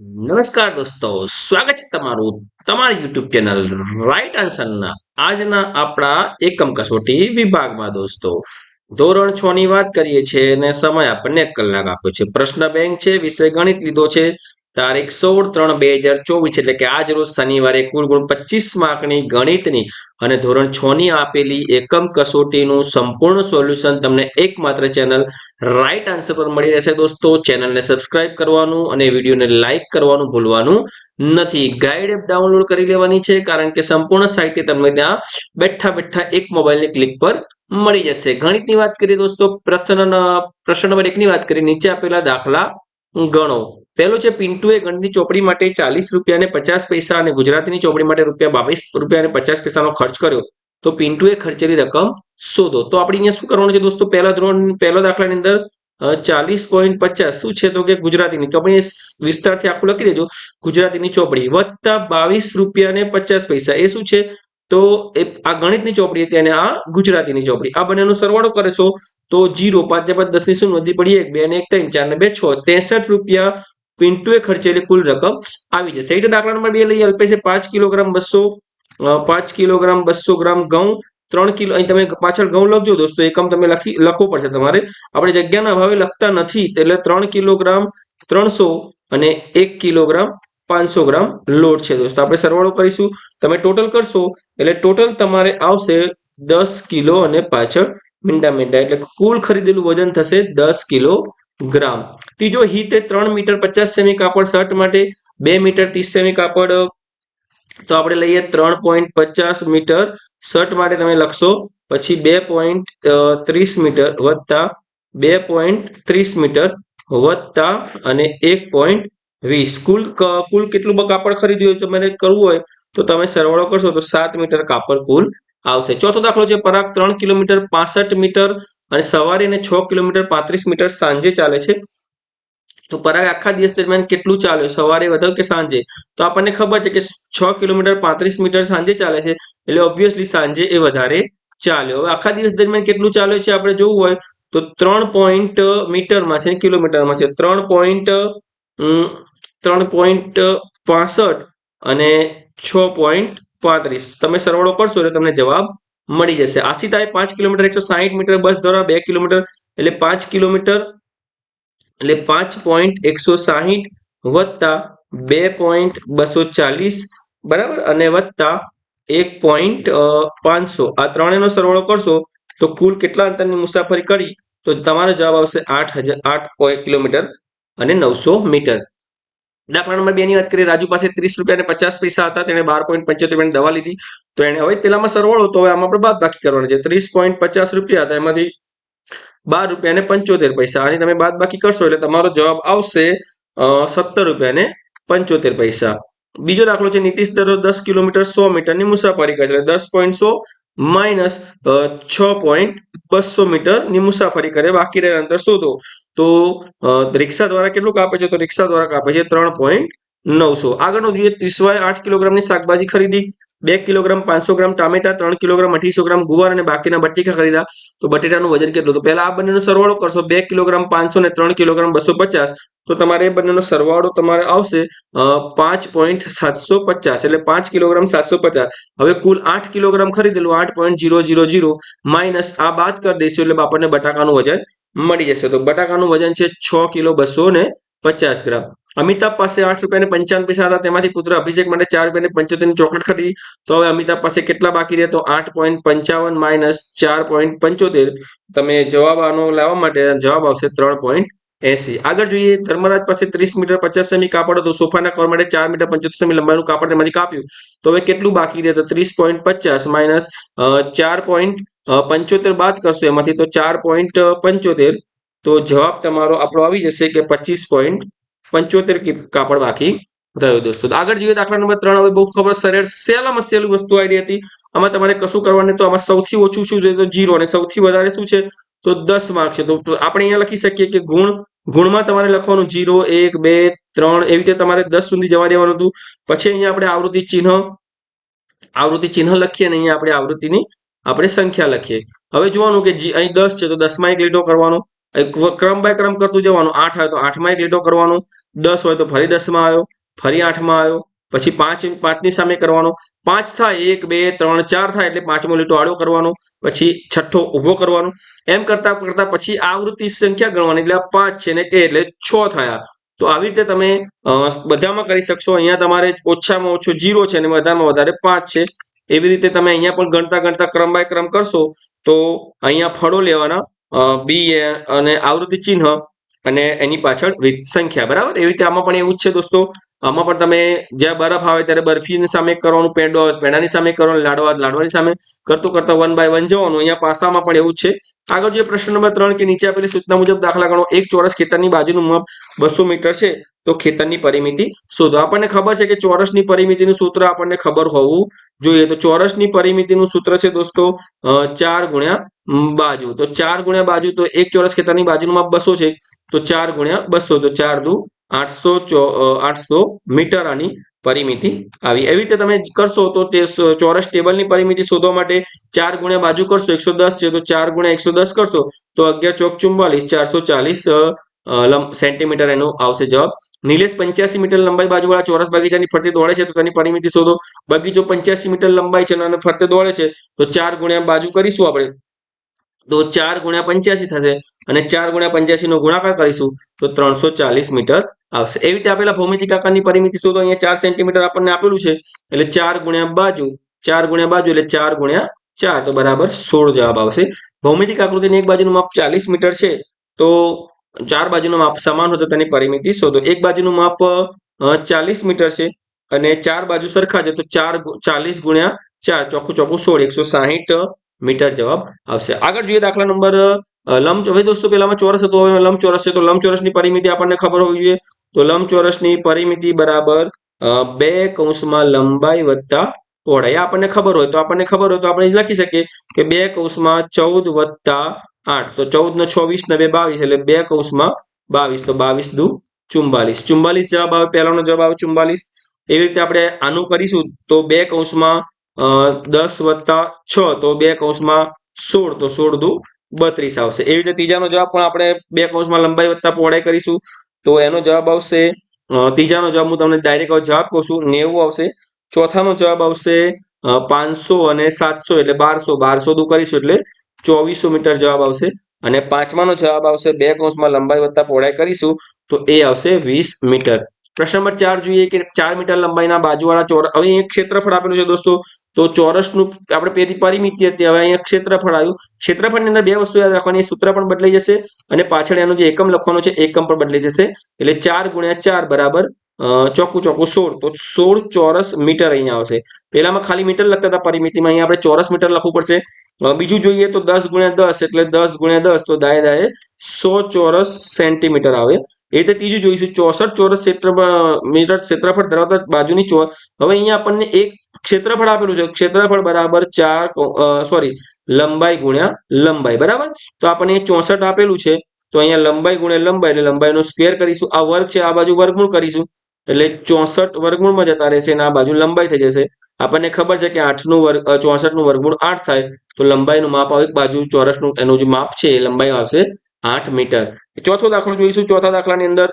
નમસ્કાર દોસ્તો, સ્વાગત છે તમારું તમારી યુટ્યુબ ચેનલ રાઈટ આન્સરના આજના આપણા એકમ કસોટી વિભાગમાં દોસ્તો. ધોરણ છ ની વાત કરીએ છીએ અને સમય આપણને એક કલાક આપ્યો છે. પ્રશ્ન બેંક છે, વિષય ગણિત લીધો છે તારીખ સોળ ત્રણ બે હજાર ચોવીસ એટલે કે આજ રોજ શનિવારે કુલ ગુણ પચીસ માર્કની ગણિતની અને ધોરણ છ ની આપેલી એકમ કસોટીનું સંપૂર્ણ સોલ્યુશન તમને એકમાત્ર ચેનલ રાઈટ આન્સર પર મળી રહેશે દોસ્તો. ચેનલને સબસ્ક્રાઇબ કરવાનું અને વિડીયોને લાઇક કરવાનું ભૂલવાનું નથી. ગાઈડ એપ ડાઉનલોડ કરી લેવાની છે કારણ કે સંપૂર્ણ સાહિત્ય તમને ત્યાં બેઠા બેઠા એક મોબાઈલની ક્લિક પર મળી જશે. ગણિતની વાત કરીએ દોસ્તો પ્રશ્ન પ્રશ્ન નંબર એકની વાત કરીએ. નીચે આપેલા દાખલા ગણો. પહેલું છે, પિન્ટુએ ગણની ચોપડી માટે ચાલીસ રૂપિયા અને પચાસ પૈસા અને ગુજરાતીની ચોપડી માટે રૂપિયા બાવીસ રૂપિયા અને પચાસ પૈસાનો ખર્ચ કર્યો. તો પિન્ટુએ ખર્ચેલી રકમ શોધો. તો આપણે અહીંયા શું કરવાનું છે દોસ્તો? પહેલા ધોરણ, પહેલા દાખલાની અંદર ચાલીસ પોઈન્ટ પચાસ. શું છે તો કે ગુજરાતીની? તો આપણે વિસ્તારથી આખું લખી દેજો. ગુજરાતીની ચોપડી વત્તા બાવીસ રૂપિયા અને પચાસ પૈસા. એ શું છે? તો એ આ ગણિતની ચોપડી હતી અને આ ગુજરાતીની ચોપડી. આ બંનેનો સરવાળો કરશો તો જીરો, પાંચ પાંચ, દસની શૂન્ય વધી પડી એક, બે અને એક, ત્રણ, ચાર ને બે, છ. ત્રેસઠ રૂપિયા પિન્ટુએ ખર્ચેલી કુલ રકમ આવી જશે. એ રીતે દાખલા નંબર બે લઈએ. અલ્પેશે પાંચ કિલોગ્રામ બસો પાંચ કિલોગ્રામ બસો ગ્રામ ઘઉં, ત્રણ કિલો, અહીં તમે પાછળ ઘઉં લખજો દોસ્તો એકમ તમે લખી, લખવો પડશે તમારે. આપણે જગ્યાના ભાવે લખતા નથી, એટલે ત્રણ કિલોગ્રામ ત્રણસો અને એક કિલોગ્રામ પાંચસો ગ્રામ લોટ છે દોસ્તો. આપણે સરવાળો કરીશું. તમે ટોટલ કરશો, એટલે ટોટલ તમારે આવશે દસ કિલો અને પાછળ મીંડા મીંડા. એટલે કુલ ખરીદેલું વજન થશે દસ કિલો ગ્રામ. ત્રીજો હિતે ત્રણ મીટર પચાસ સેમી કાપડ શર્ટ માટે, બે મીટર ત્રીસ સેમી કાપડ. તો આપણે લઈએ ત્રણ પોઈન્ટ પચાસ મીટર શર્ટ માટે તમે લખશો, પછી બે પોઈન્ટ ત્રીસ મીટર વત્તા બે પોઈન્ટ ત્રીસ મીટર વત્તા અને એક પોઈન્ટ વીસ કુલ કુલ કેટલું કાપડ ખરીદ્યું હોય તમારે કરવું હોય, તો તમે સરવાળો કરશો તો સાત મીટર કાપડ કુલ આવશે. ચોથો દાખલો છે, પરાગ ત્રણ કિલોમીટર પાસઠ મીટર અને સવારે અને છ કિલોમીટર પાંત્રીસ મીટર સાંજે ચાલે છે. તો પરાગ આખા દિવસ દરમિયાન કેટલું ચાલે, સવારે વધારે કે સાંજે? તો આપણને ખબર છે કે છ કિલોમીટર પાંત્રીસ મીટર સાંજે ચાલે છે, એટલે ઓબ્વિયસલી સાંજે એ વધારે ચાલ્યો હવે આખા દિવસ દરમિયાન કેટલું ચાલે છે, આપણે જોવું હોય, તો ત્રણ પોઈન્ટ મીટરમાં છે, કિલોમીટરમાં છે, ત્રણ પોઈન્ટ ત્રણ પોઈન્ટ પાસઠ અને છ પોઈન્ટ પાંત્રીસ. તમે સરવાળો કરશો એટલે તમને જવાબ મળી જશે. આશિતાએ પાંચ કિલોમીટર એકસો સાહીઠ મીટર બસ દ્વારા બે કિલોમીટર એટલે પાંચ કિલોમીટર એટલે પાંચ પોઈન્ટ એકસો સાહીઠ વત્તા બે પોઈન્ટ બસો ચાલીસ, બરાબર? અને વત્તા એક પોઈન્ટ પાંચસો. આ ત્રણેયનો સરવાળો કરશો તો કુલ કેટલા અંતરની મુસાફરી કરી? તો તમારો જવાબ આવશે આઠ હજાર, આઠ કિલોમીટર અને નવસો મીટર. દાખલા નંબર બે ની વાત કરીએ, રાજુ પાસે ત્રીસ રૂપિયા પચાસ પૈસા હતા તેને બાર પોઈન્ટ પંચોતેર દવા લીધી. તો એને હવે પેલામાં સરવાળો, તો હવે આમાં આપણે બાદ બાકી કરવાની છે. ત્રીસ પોઈન્ટ પચાસ રૂપિયા હતા, એમાંથી બાર રૂપિયા અને પંચોતેર પૈસા. આની તમે બાદ બાકી કરશો એટલે તમારો જવાબ આવશે સત્તર રૂપિયા ને પંચોતેર પૈસા. બીજો દાખલો છે, નીતિશ દરરોજ દસ કિલોમીટર સો મીટરની મુસાફરી કરે છે. દસ પોઈન્ટ સો માઇનસ છ પોઈન્ટ બસો મીટરની મુસાફરી કરે. બાકી રહેલા અંતર શોધો. તો રિક્ષા દ્વારા કેટલું કાપે છે? તો રિક્ષા દ્વારા કાપે છે ત્રણ પોઈન્ટ નવસો. આગળનો જોઈએ ત્રીસવાય આઠ કિલોગ્રામની શાકભાજી ખરીદી. બે કિલોગ્રામ પાંચસો ગ્રામ ટામેટા, ત્રણ કિલોગ્રામ અઢીસો ગ્રામ ગુવાર અને બાકીના બટેકા ખરીદા. તો બટેટાનું વજન કેટલું? તો પહેલા આ બંનેનો સરવાળો કરશો. બે કિલોગ્રામ પાંચસો ને ત્રણ કિલોગ્રામ બસો પચાસ. તો તમારે એ બંનેનો સરવાળો તમારે આવશે પાંચ પોઈન્ટ સાતસો પચાસ. એટલે પાંચ કિલોગ્રામ સાતસો પચાસ. હવે કુલ આઠ કિલોગ્રામ ખરીદેલું. આઠ point zero zero zero minus આ બાદ કરી દઈશું એટલે આપણને બટાકાનું વજન મળી જશે. તો બટાકાનું વજન છે છ કિલો બસો ને પચાસ ગ્રામ. અમિતાભ પાસે આઠ રૂપિયા પંચાવન પૈસા હતા. તેમાંથી પુત્ર અભિષેક માટે ચાર રૂપિયા ને પંચોતેરની ચોકલેટ ખરીદી. તો હવે અમિતાભ પાસે કેટલા બાકી રહે? તો આઠ પોઈન્ટ પંચાવન માઇનસ ચાર પોઈન્ટ પંચોતેર. તમે જવાબ આનો લાવવા માટે જવાબ આવશે ત્રણ પોઈન્ટ એસી. આગળ જોઈએ, ધર્મરાજ પાસે ત્રીસ મીટર પચાસ સેમી કાપડ હતો. સોફાના કવર માટે ચાર મીટર પંચોતેર સેમી લંબાઈનું કાપડ તેમાંથી કાપ્યું. તો હવે કેટલું બાકી રહે? તો ત્રીસ પોઈન્ટ પચાસ માઇનસ ચાર પોઈન્ટ પંચોતેર બાદ કરશો, એમાંથી તો ચાર પોઈન્ટ પંચોતેર. તો જવાબ તમારો આપણો આવી જશે કે પચીસ પોઈન્ટ પંચોતેર કાપડ બાકી રહ્યો દોસ્તો. આગળ જોઈએ દાખલા નંબર ત્રણ. હવે બહુ ખબર સરળ સહેલામાં સહેલું વસ્તુ આવી હતી. આમાં તમારે કશું કરવાનું તો આમાં સૌથી ઓછું શું છે તો જીરો અને સૌથી વધારે શું છે તો દસ માર્ક છે. તો આપણે અહીંયા લખી શકીએ કે ગુણ, ગુણમાં તમારે લખવાનું જીરો, એક, બે, ત્રણ. એવી રીતે તમારે દસ સુધી જવા દેવાનું હતું. પછી અહીંયા આપણે આવૃત્તિ ચિહ્ન આવૃત્તિ ચિહ્ન લખીએ અને અહીંયા આપણે આવૃત્તિની આપણે સંખ્યા લખીએ. હવે જોવાનું કે અહીં દસ છે તો દસમાં એક લીટો કરવાનો. ક્રમ બાય ક્રમ કરતું જવાનું. આઠ હોય તો આઠમાં એક લીટો કરવાનો. દસ હોય તો ફરી દસમાં આવ્યો. ફરી આઠમાં આવ્યો. પછી પાંચ પાંચની સામે કરવાનો. પાંચ થાય એક, બે, ત્રણ, ચાર થાય એટલે પાંચમો લીટો આડો કરવાનો. પછી છઠ્ઠો ઊભો કરવાનો. એમ કરતા કરતા પછી આવૃત્તિ સંખ્યા ગણવાની. એટલે પાંચ છે ને એ એટલે છ થયા. તો આવી રીતે તમે બધામાં કરી શકશો. અહીંયા તમારે ઓછામાં ઓછો જીરો છે અને વધારેમાં વધારે પાંચ છે. એવી રીતે તમે અહીંયા પણ ગણતા ગણતા ક્રમ બાય ક્રમ કરશો, તો અહીંયા ફળો લેવાના બી અને આવૃત્તિ ચિહ્ન અને એની પાછળ સંખ્યા બરાબર? એવી રીતે આમાં પણ એવું જ છે દોસ્તો. આમાં પણ તમે જ્યાં બરફ આવે ત્યારે બરફીની સામે કરવાનું, પેંડો આવે પેંડાની સામે કરવાનું, લાડવા લાડવાની સામે કરતું કરતા વન બાય વન જવાનું. અહીંયા પાસામાં પણ એવું છે. આગળ જે પ્રશ્ન નંબર ત્રણ કે નીચે આપેલી સૂચના મુજબ દાખલા ગણો. એક ચોરસ ખેતરની બાજુનું માપ બસો મીટર છે. તો ખેતરની પરિમિતિ શોધો. આપણને ખબર છે કે ચોરસની પરિમિતિનું સૂત્ર આપણને ખબર હોવું જોઈએ. તો ચોરસની પરિમિતિનું સૂત્ર છે દોસ્તો ચાર ગુણ્યા બાજુ. તો ચાર ગુણ્યા બાજુ તો એક ચોરસ ખેતરની બાજુનું માપ બસો છે. તો ચાર ગુણ્યા બસો. તો ચાર દુ આઠસો આઠસો મીટર આની પરિમિતિ આવી. એવી રીતે તમે કરશો તો તે ચોરસ ટેબલની પરિમિતિ શોધવા માટે ચાર ગુણ્યા બાજુ કરશો. એકસો છે તો ચાર ગુણ્યા એકસો કરશો. તો અગિયાર ચોક ચુમ્બાલીસ ચારસો ચાલીસ સેન્ટીમીટર એનો આવશે જવાબ. નિલેશ, પંચ્યાસી મીટર લંબાઈ બાજુવાળા ચોરસ બગીચાની ફરતે દોડે છે, તો તેની પરિમિતિ શોધો. બગીચો પંચ્યાસી મીટર લંબાઈ છે અને ફરતે દોડે છે, તો ચાર ગુણ્યા બાજુ કરીશું આપણે. તો ચાર ગુણ્યા પંચ્યાસી થશે અને ચાર ગુણ્યા પંચ્યાસી નો ગુણાકાર કરીશું, તો ત્રણસો ચાલીસ મીટર આવશે. એવી રીતે આપેલા ભૌમિતિક આકારની પરિમિતિ શોધો. અહીંયા ચાર સેન્ટીમીટર આપણને આપેલું છે, એટલે ચાર ગુણ્યા બાજુ, ચાર ગુણ્યા બાજુ એટલે ચાર ગુણ્યા ચાર, તો બરાબર સોળ જવાબ આવશે. ભૌમિતિક આકૃતિની એક બાજુનું માપ ચાલીસ મીટર છે, તો ચાર બાજુનું માપ સમાન હોય તો તેની પરિમિતિ શોધો. એક બાજુનું માપ ચાલીસ મીટર છે અને ચાર બાજુ સરખા છે તો ચાર ચાલીસ ગુણ્યા ચાર, ચોખ્ખું ચોખ્ખું સોળ, એકસો સાહીઠ મીટર જવાબ આવશે. આગળ જોઈએ દાખલા નંબર લંબ હવે દોસ્તો પેલામાં ચોરસ હતો, હવે લંબચોરસ છે તો લંબચોરસની પરિમિતિ આપણને ખબર હોવી જોઈએ. તો લંબચોરસની પરિમિતિ બરાબર બે કૌંસમાં લંબાઈ વત્તા પહોળાઈ. આપણને ખબર હોય તો આપણને ખબર હોય તો આપણે લખી શકીએ કે બે કૌંસમાં ચૌદ વત્તા આઠ. તો ચૌદ ને છવ્વીસ ને બે બાવીસ એટલે બે કૌશમાં બાવીસ. તો બાવીસ દુ ચુમ્બાલીસ ચુમ્બાલીસ જવાબ આવે, પહેલાનો જવાબ આવે ચુમ્બાલીસ એવી રીતે આપણે આનું કરીશું તો બે કૌશમાં દસ વત્તા છ. તો બે કૌશમાં સોળ. તો સોળ દુ બત્રીસ આવશે. એવી રીતે ત્રીજાનો જવાબ પણ આપણે બે કૌશમાં લંબાઈ વત્તા પહોળાઈ કરીશું. તો એનો જવાબ આવશે ત્રીજાનો જવાબ હું તમને ડાયરેક્ટ જવાબ કહું છું. નેવું આવશે. ચોથાનો જવાબ આવશે પાંચસો અને સાતસો એટલે બારસો. બારસો દુ કરીશું એટલે ચોવીસો મીટર જવાબ આવશે અને પાંચમાનો જવાબ આવશે. બે કૌંસમાં લંબાઈ વત્તા પહોળાઈ કરીશું તો એ આવશે વીસ મીટર. પ્રશ્ન નંબર ચાર જોઈએ કે ચાર મીટર લંબાઈના બાજુવાળા ચોરસ હવે અહીંયા ક્ષેત્રફળ આપેલું છે દોસ્તો. તો ચોરસનું આપણે પેલી પરિમિતિ હતી. હવે અહીંયા ક્ષેત્રફળ આવ્યું. ક્ષેત્રફળની અંદર બે વસ્તુ યાદ રાખવાની. સૂત્ર પણ બદલાઈ જશે અને પાછળ એનું જે એકમ લખવાનું છે, એકમ પણ બદલાઈ જશે. એટલે ચાર ગુણ્યા ચાર બરાબર ચોખ્ખું ચોખ્ખું સોળ. તો સોળ ચોરસ મીટર અહીંયા આવશે. પહેલામાં ખાલી મીટર લખતા હતા પરિમિતિમાં. અહીંયા આપણે ચોરસ મીટર લખવું પડશે. બીજું જોઈએ તો દસ ગુણ્યા દસ એટલે દસ ગુણ્યા દસ, તો દાય દાએ સો ચોરસ સેન્ટીમીટર આવે. એ રીતે ત્રીજું જોઈશું. ચોસઠ ચોરસ ક્ષેત્ર મીટર ક્ષેત્રફળ ધરાવતા બાજુની ચો હવે અહીંયા આપણને એક ક્ષેત્રફળ આપેલું છે. ક્ષેત્રફળ બરાબર ચાર સોરી લંબાઈ ગુણ્યા લંબાઈ. બરાબર? તો આપણને ચોસઠ આપેલું છે. તો અહીંયા લંબાઈ ગુણ્યા લંબાઈ એટલે લંબાઈનો સ્ક્વેર કરીશું. આ વર્ગ છે. આ બાજુ વર્ગમૂળ કરીશું. એટલે ચોસઠ વર્ગમૂળમાં જતા રહેશે અને આ બાજુ લંબાઈ થઈ જશે. આપણને ખબર છે કે આઠનું વર્ગ ચોસઠનું વર્ગમૂળ આઠ થાય, તો લંબાઈનું માપ આવે એક બાજુ ચોરસનું, એનું જે માપ છે એ લંબાઈ આવશે આઠ મીટર. ચોથો દાખલો જોઈશું. ચોથા દાખલાની અંદર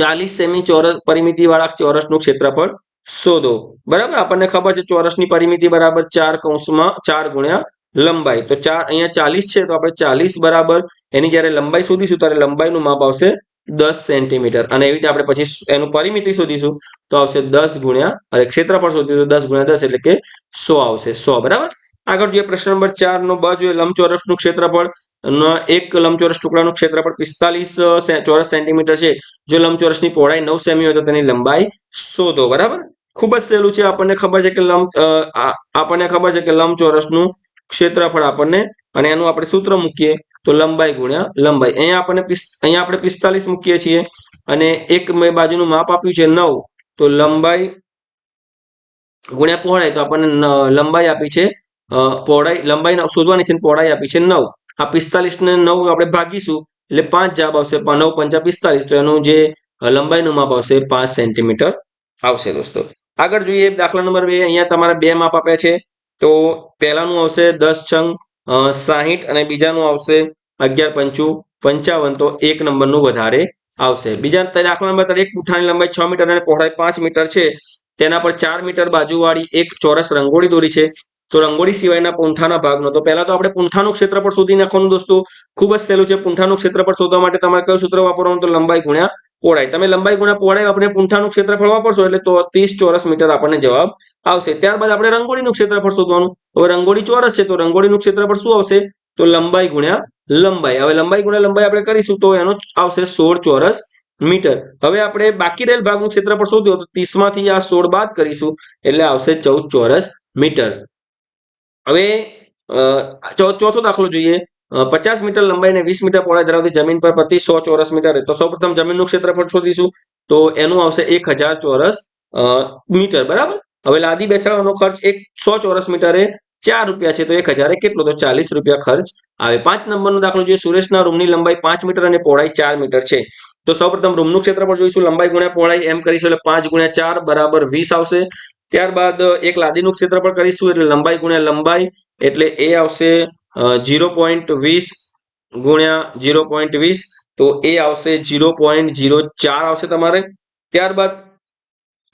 ચાલીસ સેમી ચોરસ પરિમિતિ વાળા ચોરસનું ક્ષેત્રફળ શોધો. બરાબર? આપણને ખબર છે ચોરસની પરિમિતિ બરાબર ચાર કૌંસમાં ચાર ગુણ્યા લંબાઈ. તો ચાર, અહીંયા ચાલીસ છે, તો આપણે ચાલીસ બરાબર એની જ્યારે લંબાઈ શોધીશું, ત્યારે લંબાઈનું માપ આવશે દસ સેન્ટીમીટર અને એવી રીતે આપણે પછી એનું પરિમિતિ શોધીશું તો આવશે દસ ગુણ્યા, અને ક્ષેત્રફળ શોધીશું દસ ગુણ્યા દસ એટલે કે સો આવશે. સો, બરાબર? આગળ જોઈએ પ્રશ્ન નંબર ચાર નો બાજુ લંબચોરસનું ક્ષેત્રફળ. એક લંબચોરસ ટુકડાનું ક્ષેત્રફળ પિસ્તાલીસ ચોરસ સેન્ટીમીટર છે. જો લંબચોરસની પહોળાઈ નવ સેમી હોય તો તેની લંબાઈ શોધો, બરાબર? ખૂબ જ સહેલું છે. આપણને ખબર છે કે લંબ આપણને ખબર છે કે લંબચોરસનું ક્ષેત્રફળ આપણને, અને એનું આપણે સૂત્ર મૂકીએ તો લંબાઈ ગુણ્યા લંબાઈ. અહીંયા આપણને અહીંયા આપણે પિસ્તાલીસ મૂકીએ છીએ અને એક મેં બાજુનું માપ આપ્યું છે નવ, તો લંબાઈ ગુણ્યા પહોળાઈ, તો આપણને લંબાઈ આપી છે પહોળાઈ, લંબાઈ શોધવાની છે પહોળાઈ આપી છે નવ. આ પિસ્તાલીસ ને નવ આપણે ભાગીશું, એટલે પાંચ જવાબ આવશે નવ પંચા પિસ્તાલીસ, તો એનું જે લંબાઈનું માપ આવશે પાંચ સેન્ટીમીટર આવશે દોસ્તો. આગળ જોઈએ, દાખલા નંબર બે, અહીંયા તમારે બે માપ આપ્યા છે, તો પહેલાનું આવશે દસ છંગ સાહીઠ અને બીજાનું આવશે અગિયાર પંચું પંચાવન તો એક નંબરનું વધારે આવશે. બીજા દાખલા નંબર એક પૂંઠાની લંબાઈ છ મીટર અને પહોળાઈ પાંચ મીટર છે. તેના પર ચાર મીટર બાજુવાળી એક ચોરસ રંગોળી દોરી છે. તો રંગોળી સિવાયના પૂંઠાના ભાગનો. તો પહેલા તો આપણે પૂંઠાનું ક્ષેત્રફળ શોધી નાખવાનું દોસ્તો. ખૂબ જ સહેલું છે. પૂંઠાનું ક્ષેત્રફળ શોધવા માટે તમારે કયું સૂત્ર વાપરવાનું? તો લંબાઈ ગુણ્યા પહોળાઈ. તમે લંબાઈ ગુણ્યા પહોળાઈ આપણે પૂંઠાનું ક્ષેત્રફળ વાપરશો એટલે તો ત્રીસ ચોરસ મીટર આપણને જવાબ આવશે. ત્યારબાદ આપણે રંગોળીનું ક્ષેત્રફળ શોધવાનું. હવે રંગોળી ચોરસ છે. તો રંગોળીનું ક્ષેત્રફળ શું આવશે? તો લંબાઈ ગુણ્યા લંબાઈ. હવે લંબાઈ ગુણ્યા લંબાઈ આપણે કરીશું તો એનો આવશે સોળ ચોરસ મીટર. હવે આપણે બાકી રહેલ ભાગનું ક્ષેત્રફળ શોધ્યું તો ત્રીસમાંથી આ સોળ બાદ કરીશું, એટલે આવશે ચૌદ ચોરસ મીટર. હવે ચોથો દાખલો જોઈએ. પચાસ મીટર લંબાઈ અને વીસ મીટર પહોળાઈ ધરાવતી જમીન પર પ્રતિ સો ચોરસ મીટર તો સૌપ્રથમ જમીનનું ક્ષેત્રફળ શોધીશું, તો એનું આવશે એક ચોરસ મીટર. બરાબર? હવે લાદી બેસાડવાનો ખર્ચ એક સો ચોરસ મીટરે ચાર રૂપિયા છે, તો એક હજારે કેટલો? તો ચાલીસ રૂપિયા ખર્ચ આવે. પાંચ નંબરનો દાખલો જોઈએ. સુરેશના રૂમની લંબાઈ પાંચ મીટર અને પહોળાઈ ચાર મીટર છે. તો સૌપ્રથમ રૂમનું ક્ષેત્રફળ જોઈશું. લંબાઈ ગુણ્યા પહોળાઈ એમ કરીશું એટલે પાંચ ગુણ્યા ચાર બરાબર વીસ આવશે. ત્યારબાદ એક લાદીનું ક્ષેત્રફળ કરીશું એટલે લંબાઈ ગુણ્યા લંબાઈ એટલે એ આવશે જીરો પોઈન્ટ વીસ ગુણ્યા જીરો પોઈન્ટ વીસ. તો એ આવશે જીરો પોઈન્ટ જીરો ચાર આવશે તમારે. ત્યારબાદ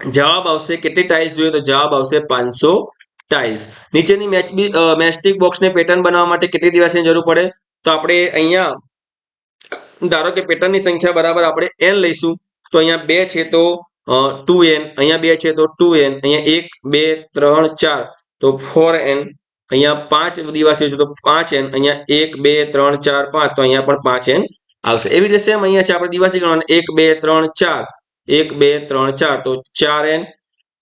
જવાબ આવશે, કેટલી ટાઇલ્સ જોઈએ? તો જવાબ આવશે પાંચસો ટાઇલ્સ. નીચેની મેચ બી મેસ્ટિક બોક્સને પેટર્ન બનાવવા માટે કેટલી દિવાસની જરૂર પડે? તો આપણે અહીંયા, ધારો કે પેટર્નની સંખ્યા બરાબર આપણે એન લઈશું, તો અહીંયા બે છે તો ટુ એન અહીંયા બે છે તો ટુ એન અહીંયા એક, બે, ત્રણ, ચાર. તો ફોર એન અહીંયા પાંચ દિવાસીઓ છે તો પાંચ એન અહીંયા એક, બે, ત્રણ, ચાર, પાંચ, તો અહીંયા પણ પાંચ એન આવશે. એવી રીતે સેમ અહીંયા છે, આપણે દિવાસી ગણવાનું. એક, બે, ત્રણ, ચાર. એક, બે, ત્રણ, ચાર. તો ચાર એન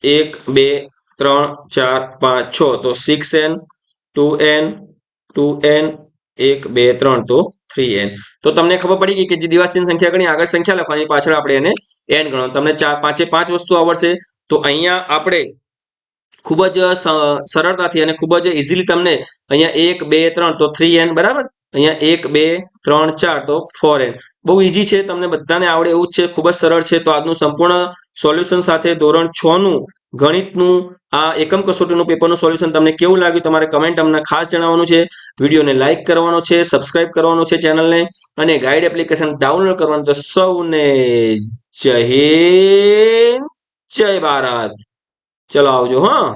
એક, બે ત્રણ, ચાર, પાંચ, છ. તો six N two N two N એક, બે, ત્રણ. તો થ્રી એન તો તમને ખબર પડી ગઈ કે જે દિવાસીની સંખ્યા ગણી, આગળ સંખ્યા લખવાની, પાછળ આપણે એને એન ગણો. તમને ચાર, પાંચે પાંચ વસ્તુ આવડશે. તો અહીંયા આપણે ખૂબ જ સરળતાથી અને ખૂબ જ ઇઝીલી તમને અહીંયા એક, બે, ત્રણ. તો થ્રી એન બરાબર? અહીંયા એક, બે, ત્રણ, ચાર. તો ફોર એન બહુ ઇઝી છે. તમને બધાને આવડે એવું જ છે. ખૂબ જ સરળ છે. તો આજનું સંપૂર્ણ સોલ્યુશન સાથે ધોરણ છ નું ગણિતનું આ એકમ કસોટીનું પેપરનું સોલ્યુશન તમને કેવું લાગ્યું તમારે કમેન્ટ અમને ખાસ જણાવવાનું છે. વિડીયોને લાઇક કરવાનો છે સબસ્ક્રાઇબ કરવાનો છે ચેનલને અને ગાઈડ એપ્લિકેશન ડાઉનલોડ કરવાનું તો સૌને જય હિન્દ, જય ભારત. ચલો આવજો, હા.